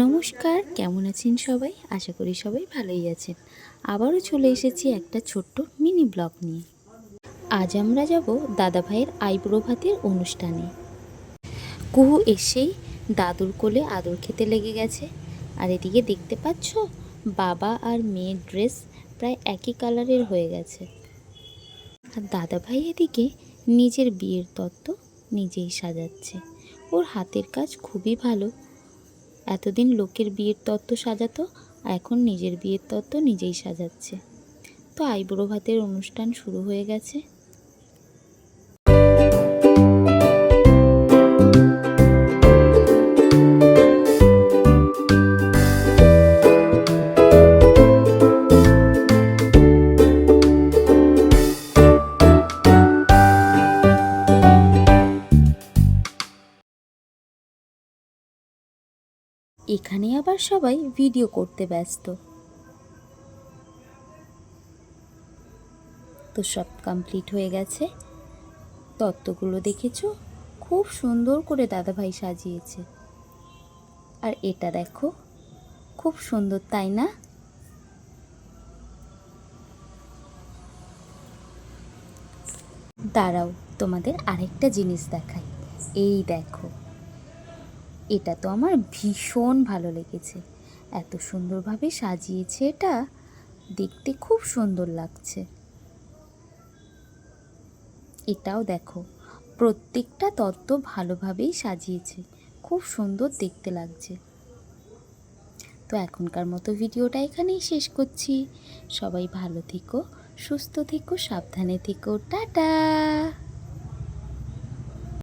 নমস্কার, কেমন আছেন সবাই? আশা করি সবাই ভালোই আছেন। আবারও চলে এসেছি একটা ছোট্ট মিনি ব্লগ নিয়ে। আজ আমরা যাব দাদা ভাইয়ের আইব্রো ভাতের অনুষ্ঠানে। কুহু এসেই দাদুর কোলে আদর খেতে লেগে গেছে। আর এদিকে দেখতে পাচ্ছ, বাবা আর মেয়ের ড্রেস প্রায় একই কালারের হয়ে গেছে। আর দাদা ভাই এদিকে নিজের বিয়ের তত্ত্ব নিজেই সাজাচ্ছে। ওর হাতের কাজ খুবই ভালো। এতদিন লোকের বিয়ের তত্ত্ব সাজাতো, এখন নিজের বিয়ের তত্ত্ব নিজেই সাজাচ্ছে। তো আইবুড়ো ভাতের অনুষ্ঠান শুরু হয়ে গেছে। এখানে আবার সবাই ভিডিও করতে ব্যস্ত। তো সব কমপ্লিট হয়ে গেছে। তত্ত্বগুলো দেখেছ? খুব সুন্দর করে দাদাভাই সাজিয়েছে। আর এটা দেখো, খুব সুন্দর, তাই না? দাঁড়াও, তোমাদের আরেকটা জিনিস দেখাই। এই দেখো। এটা তো আমার ভীষণ ভালো লেগেছে। এত সুন্দরভাবে সাজিয়েছে এটা, দেখতে খুব সুন্দর লাগছে। এটাও দেখো, প্রত্যেকটা তত্ত্ব ভালোভাবেই সাজিয়েছে, খুব সুন্দর দেখতে লাগছে। তো এখনকার মতো ভিডিওটা এখানেই শেষ করছি। সবাই ভালো থেকো, সুস্থ থেকো, সাবধানে থেকো, টাটা!